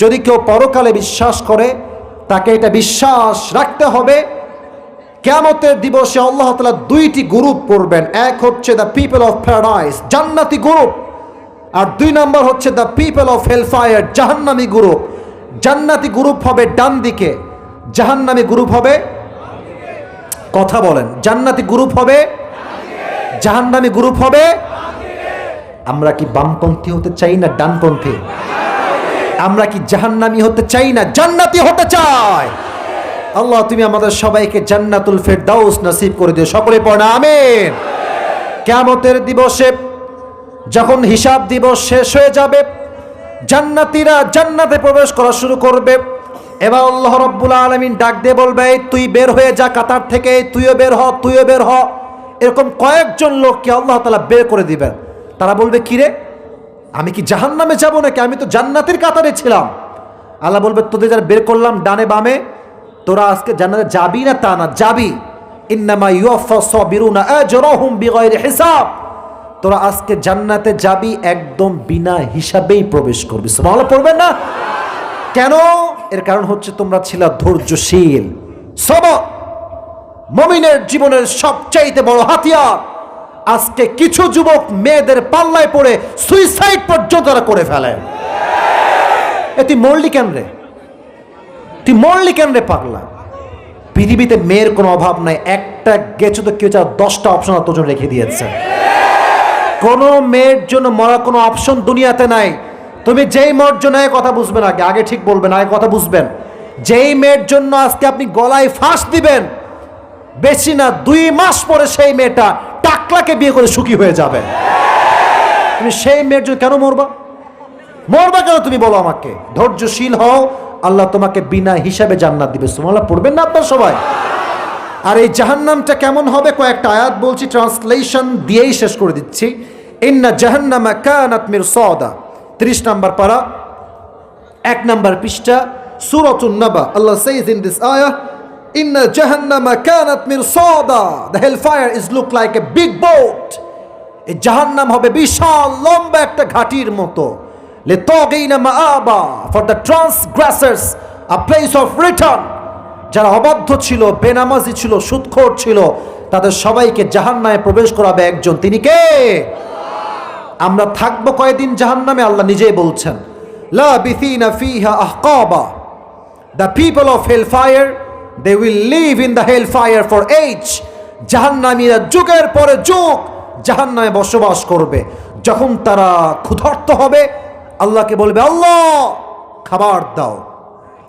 যদি কেউ পরকালে বিশ্বাস করে, তাকে এটা বিশ্বাস রাখতে হবে। কেমতের দিবসে আল্লাহ তালা দুইটি গ্রুপ করবেন। এক হচ্ছে দ্য পিপল অফ প্যারাডাইস জান্নাতি গ্রুপ, আর দুই নম্বর হচ্ছে দ্য পিপল অফ হেলফায়ার জাহান্নামি গ্রুপ। জান্নাতি গ্রুপ হবে ডান দিকে, জাহান্নামি গ্রুপ হবে কথা বলেন। জান্নাতি গ্রুপ হবে জাহান্নামি গ্রুপ হবে। আমরা কি বামপন্থী হতে চাই না ডানপন্থী? আমরা কি জাহান্নামি হতে চাই না? জান্নাতি হতে চাই। আল্লাহ, তুমি আমাদের সবাইকে জান্নাতুল ফেরদাউস নাসিব করে দিও। সকলে পড়া আমিন। কেয়ামতের দিবসে যখন হিসাব দিবস শেষ হয়ে যাবে, জান্নাতীরা জান্নাতে প্রবেশ করা শুরু করবে। এবার আল্লাহ রব্বুল আলমিন ডাক দিয়ে বলবে তুই বের হয়ে যা কাতার থেকে তুইও বের হ, তুইও বের হ। এরকম কয়েকজন লোককে আল্লাহ তালা বের করে দিবেন। তারা বলবে কিরে আমি কি জাহান নামে যাব নাকি? আমি তো জান্নাতের কাতারে ছিলাম। আল্লাহ বলবে, তোদের যারা বের করলাম ডানে বামে, তোরা আজকে জান্নাতে যাবি না তা না, যাবি। ইন্নামা হিসাব। তোরা আজকে জান্নাতে যাবি একদম বিনা হিসাবেই প্রবেশ করবি। সুবহানাল্লাহ, পড়বেন না? কেন? এর কারণ হচ্ছে তোমরা ছিল ধৈর্যশীল। সবর মমিনের জীবনের সবচাইতে বড় হাতিয়ার। আজকে কিছু যুবক মেয়েদের পাল্লায় পড়ে সুইসাইড পর্যন্ত করে ফেলে। এ, তুই মরলি কেন রে? তুই মরলি কেন রে পাগলা? পৃথিবীতে মেয়ের কোনো অভাব নাই। একটা গেছো তো কেউ চাও দশটা অপশন তোর জন্য রেখে দিয়েছে। কোনো মেয়ের জন্য মরার কোনো অপশন দুনিয়াতে নাই। তুমি যেই এই কথা বুঝবেন আগে। আগে ঠিক বলবেন, আগে কথা বুঝবেন। যেই মেয়ের জন্য আজকে আপনি গলায় ফাঁস দিবেন, বেশি না, দুই মাস পরে সেই মেয়েটা টাকলাকে বিয়ে করে সুখী হয়ে যাবে। তুমি সেই মেয়ের জন্য কেন মরবা? মরবা কেন তুমি বলো আমাকে? ধৈর্যশীল হও, আল্লাহ তোমাকে বিনা হিসাবে জান্নাত দিবে। সুমাল্লাহ পড়বেন না আপনার সবাই? আর এই জাহান্নামটা কেমন হবে কয়েকটা আয়াত বলছি, ট্রান্সলেশন দিয়েই শেষ করে দিচ্ছি। ইন্না জাহান্নামা কানাত সদা 30 নাম্বার পারা, এক নাম্বার পৃষ্ঠা, সূরাতুন নাবা। আল্লাহ says in this ayah জাহান্নামা কানাত মির সদা the hellfire is look like a big boat. এই জাহান্নাম হবে বিশাল, লম্বা একটা ঘাটির মতো। লে লিতাগিনা মাআবা for the transgressors a place of return যারা অবাধ্য ছিল, বেনামাজি ছিল সুদখোর ছিল, তাদের সবাইকে জাহান্নামে প্রবেশ করাবে একজন। তিনি কে? আমরা থাকব কয়দিন জাহান্নামে? আল্লাহ নিজেই বলছেন। লা বিথিনা ফিহা আহকাবা. The people of hell fire they will live in the hell fire for ages জাহান্নামীরা যুগের পরে যুগ জাহান্নামে বসবাস করবে। যখন তারা ক্ষুধার্ত হবে, আল্লাহকে বলবে, আল্লাহ, খাবার দাও।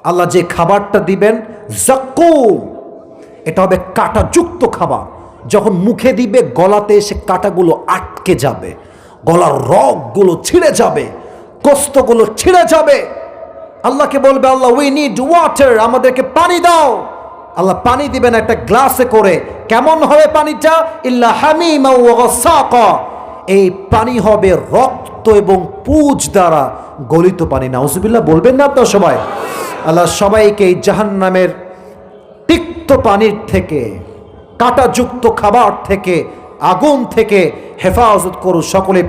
আল্লাহ যে খাবারটা দিবেন, জাক্কুম, এটা হবে কাঁটাযুক্ত খাবার। যখন মুখে দিবে, গলাতে এসে কাঁটাগুলো আটকে যাবে। গলার রগগুলো ছিঁড়ে যাবে গোস্তগুলো ছিঁড়ে যাবে। আল্লাহকে বলবে, আল্লাহ উই নিড ওয়াটার আমাদেরকে পানি দাও। আল্লাহ পানি দিবেন একটা গ্লাসে করে। কেমন হবে পানিটা? ইল্লা হামিমা এই পানি হবে রক্ত এবং পুজ দ্বারা গলিত পানি। নাউজুবিল্লাহ, বলবেন না আপনার সবাই? আল্লাহ সবাইকে এই জাহান্নামের তিক্ত পানির থেকে, কাঁটাযুক্ত খাবার থেকে, আগুন থেকে হেফাজত করুন সকলে